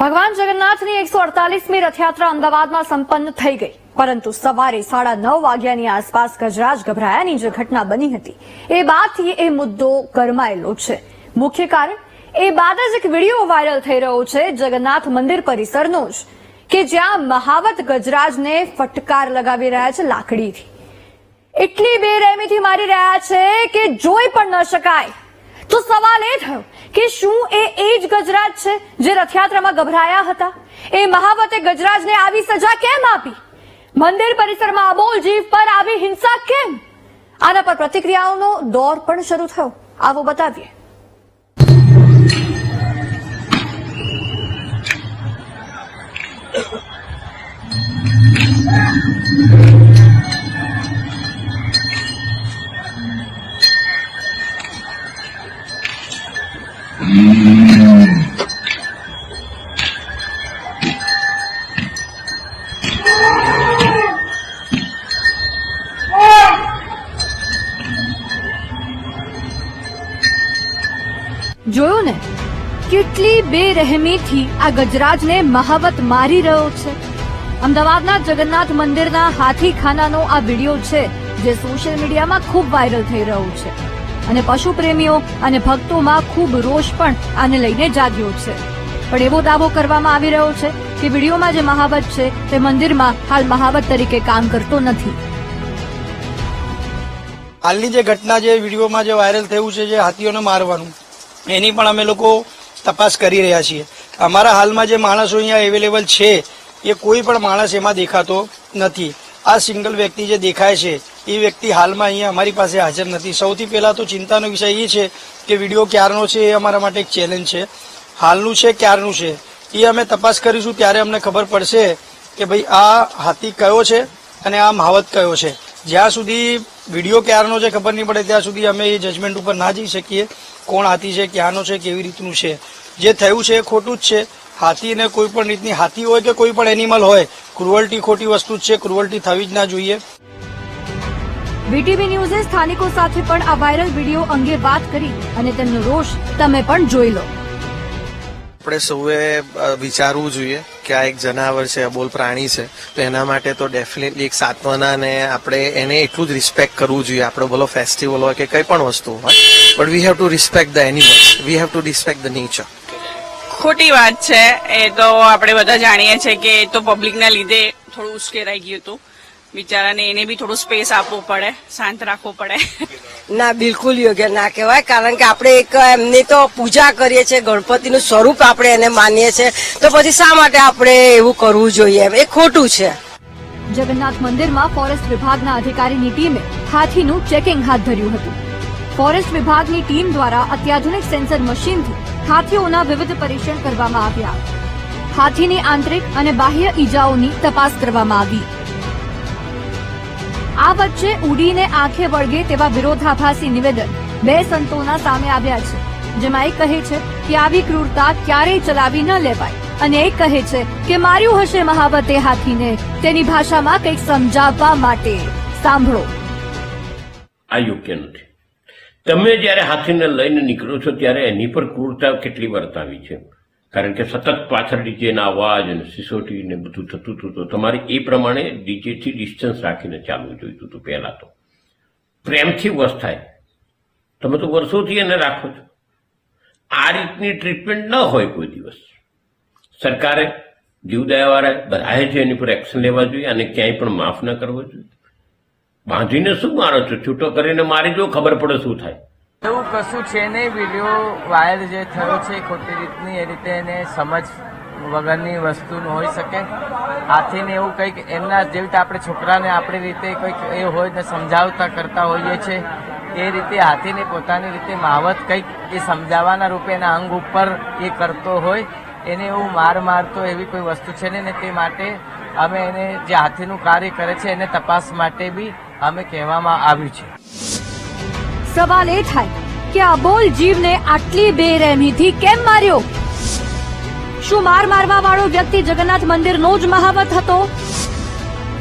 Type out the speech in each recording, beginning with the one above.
ભગવાન જગન્નાથની એકસો અડતાલીસમી રથયાત્રા અમદાવાદમાં સંપન્ન થઈ ગઈ. પરંતુ સવારે સાડા નવ વાગ્યાની આસપાસ ગજરાજ ગભરાયાની જે ઘટના બની હતી, એ બાદથી એ મુદ્દો ગરમાયેલો છે. મુખ્ય કારણ, એ બાદ જ એક વીડિયો વાયરલ થઈ રહ્યો છે જગન્નાથ મંદિર પરિસરનો જ, કે જ્યાં મહાવત ગજરાજને ફટકાર લગાવી રહ્યા છે લાકડીથી. એટલી બેરહેમીથી મારી રહ્યા છે કે જોઈ પણ ન શકાય. તો સવાલ એ થયો કે શું એ એ જ ગજરાજ છે જે રથયાત્રામાં ગભરાયા હતા? એ મહાવતે ગજરાજને આવી સજા કેમ આપી? મંદિર પરિસરમાં અબોલ જીવ પર આવી હિંસા કેમ? આના પર પ્રતિક્રિયાઓનો દોર પણ શરૂ થયો. આવો બતાવીએ. જોયું ને? કેટલી બેરહેમીથી આ ગજરાજને મહાવત મારી રહ્યો છે. અમદાવાદના જગન્નાથ મંદિરના હાથીખાનાનો આ વીડિયો છે, જે સોશિયલ મીડિયામાં ખૂબ વાયરલ થઈ રહ્યો છે. અને પશુ પ્રેમીઓ અને ભક્તોમાં ખૂબ રોષ પણ આને લઈને જાગ્યો છે. પણ એવો દાવો કરવામાં આવી રહ્યો છે કે વિડીયોમાં જે મહાવત છે તે મંદિરમાં હાલ મહાવત તરીકે કામ કરતો નથી. હાલની જે ઘટના જે વિડીયોમાં જે વાયરલ થયું છે, જે હાથીઓને મારવાનું, એની પણ અમે લોકો તપાસ કરી રહ્યા છીએ. અમારા હાલમાં જે માણસો અહીંયા અવેલેબલ છે, એ કોઈ પણ માણસ એમાં દેખાતો નથી. આ સિંગલ વ્યક્તિ જે દેખાય છે એ વ્યક્તિ હાલમાં અહીંયા અમારી પાસે હાજર નથી. સૌથી પહેલાં તો ચિંતાનો વિષય એ છે કે વીડિયો ક્યારનો છે એ અમારા માટે એક ચેલેન્જ છે. હાલનું છે, ક્યારનું છે? એ અમે તપાસ કરીશું, ત્યારે અમને ખબર પડશે કે ભાઈ આ હાથી કયો છે અને આ માવત કયો છે. જ્યાં સુધી વીડિયો ક્યારનો છે ખબર નહીં પડે, ત્યાં સુધી અમે એ જજમેન્ટ ઉપર ના જઈ શકીએ કોણ હાથી છે, ક્યાંનો છે, કેવી રીતનું છે. જે થયું છે એ ખોટું જ છે. હાથીને કોઈ પણ રીતની હાથી હોય કે કોઈ પણ એનિમલ હોય ક્રુઅલ્ટી ખોટી વસ્તુ જ છે ક્રુઅલ્ટી થવી જ ના જોઈએ. વીટીવી ન્યૂઝે સ્થાનિકો સાથે પણ આ વાયરલ વીડિયો અંગે વાત કરી અને તેમનો રોષ તમે પણ જોઈ લો. આપણે સૌએ વિચારવું જોઈએ કે આ એક જનાવર છે અબોલ પ્રાણી છે. તો એના માટે તો ડેફિનેટલી એક સાત્વના ને આપણે એને એટલું જ રિસ્પેક્ટ કરવું જોઈએ. આપણો ભલો ફેસ્ટિવલ હોય કે કઈ પણ વસ્તુ હોય. But we have to respect the animals we have to respect the nature ખોટી વાત છે. એ તો આપણે બધા જાણીએ છીએ કે એ તો પબ્લિકના લીધે થોડું ઉશ્કેરાઈ ગયું હતું. બિચારાને એને બી થોડું સ્પેસ આપવો પડે શાંત રાખવો પડે. ના બિલકુલ યોગ્ય ના કહેવાય કારણ કે આપણે એક એમની તો પૂજા કરીએ છીએ ગણપતિનું સ્વરૂપ આપણે એને માનીએ છીએ. તો પછી શા માટે આપણે એવું કરવું જોઈએ એ ખોટું છે. જગન્નાથ મંદિરમાં ફોરેસ્ટ વિભાગના અધિકારીની ટીમે હાથીનું ચેકિંગ હાથ ધર્યું હતું. ફોરેસ્ટ વિભાગની ટીમ દ્વારા અત્યાધુનિક સેન્સર મશીનથી હાથીઓના વિવિધ પરીક્ષણ કરવામાં આવ્યા. હાથીની આંતરિક અને બાહ્ય ઈજાઓની તપાસ કરવામાં આવી. આ વચ્ચે ઉડીને આંખે વળગે તેવા વિરોધાભાસી નિવેદન બે સંતોના સામે આવ્યા છે, જેમાં એક કહે છે કે આવી ક્રૂરતા ક્યારેય ચલાવી ન લેવાય અને એક કહે છે કે માર્યું હશે મહાવતે હાથીને, તેની ભાષામાં કંઈક સમજાવવા માટે. સાંભળો. આ યોગ્ય નથી. તમે જ્યારે હાથીને લઈને નીકળો છો, ત્યારે એની પર ક્રૂરતા કેટલી વર્તાવી છે? કારણ કે સતત પાછળ ડીજેના અવાજ અને સિસોટી ને બધું થતું હતું, તો તમારે એ પ્રમાણે ડીજેથી ડિસ્ટન્સ રાખીને ચાલવું જોઈતું હતું પહેલાં તો. પ્રેમથી વસ થાય. તમે તો વર્ષોથી એને રાખો છો. આ રીતની ટ્રીટમેન્ટ ન હોય કોઈ દિવસ. સરકારે જીવદયાવાળા બધાએ છે એની પર એક્શન લેવા જોઈએ અને ક્યાંય પણ માફ ન કરવો જોઈએ. બાંધીને શું મારો છો? છૂટો કરીને મારી જો ખબર પડે શું થાય. એવું કશું છે નહીં વીડિયો વાયર જે થયો છે, ખોટી રીતની, એ રીતે એને સમજ વગરની વસ્તુ હોઈ શકે. હાથીને એવું કંઈક એમના જેવી રીતે આપણે છોકરાને આપણી રીતે કંઈક એ હોય ને સમજાવતા કરતા હોઈએ છીએ એ રીતે હાથીને પોતાની રીતે માવત કંઈક એ સમજાવવાના રૂપે એના અંગ ઉપર એ કરતો હોય, એને એવું માર મારતો એવી કોઈ વસ્તુ છે નહીં ને તે માટે અમે એને જે હાથીનું કાર્ય કરે છે, એને તપાસ માટે બી અમે કહેવામાં આવ્યું છે. સવાલ એ થાય કે અબોલ જીવને આટલી બેરહેમીથી કેમ માર્યો? શું માર મારવા વાળો વ્યક્તિ જગન્નાથ મંદિરનો જ મહાવત હતો?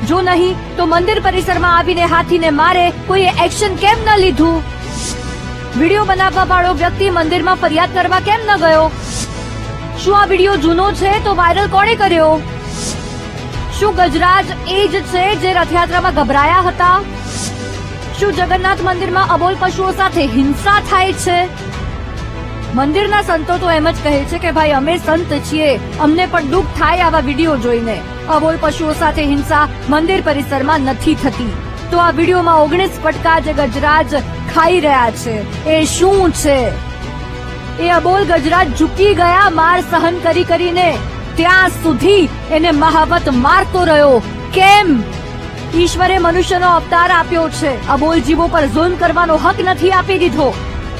જો નહીં, તો મંદિર પરિસરમાં આવીને હાથીને મારે કોઈએ એક્શન કેમ ન લીધું? વીડિયો બનાવવા વાળો વ્યક્તિ મંદિરમાં ફરિયાદ કરવા કેમ ન ગયો? શું આ વીડિયો જૂનો છે તો વાયરલ કોણે કર્યો? શું ગજરાજ એ જ છે જે રથયાત્રામાં ગભરાયા હતા? શું જગન્નાથ મંદિરમાં અબોલ પશુઓ સાથે હિંસા થાય છે. મંદિરના સંતો તો એમ જ કહે છે કે ભાઈ, અમે સંત છીએ. અમને પણ દુઃખ થાય આવા વીડિયો જોઈને. અબોલ પશુઓ સાથે હિંસા મંદિર પરિસરમાં નથી થતી. તો આ વિડીયોમાં ઓગણીસ પટકા જે ગજરાજ ખાઈ રહ્યા છે. એ શું છે? એ અબોલ ગજરાજ ઝૂકી ગયા માર સહન કરી કરીને. ત્યાં સુધી એને મહાવત મારતો રહ્યો. કેમ? ઈશ્વરે મનુષ્યનો અવતાર આપ્યો છે. અબોલ જીવો પર ઝોન કરવાનો હક નથી આપી દીધો.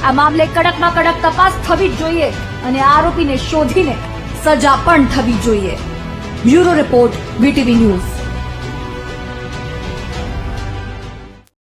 આ મામલે કડકમાં કડક તપાસ થવી જ જોઈએ અને આરોપીને શોધીને સજા પણ થવી જોઈએ. Bureau report, VTV news.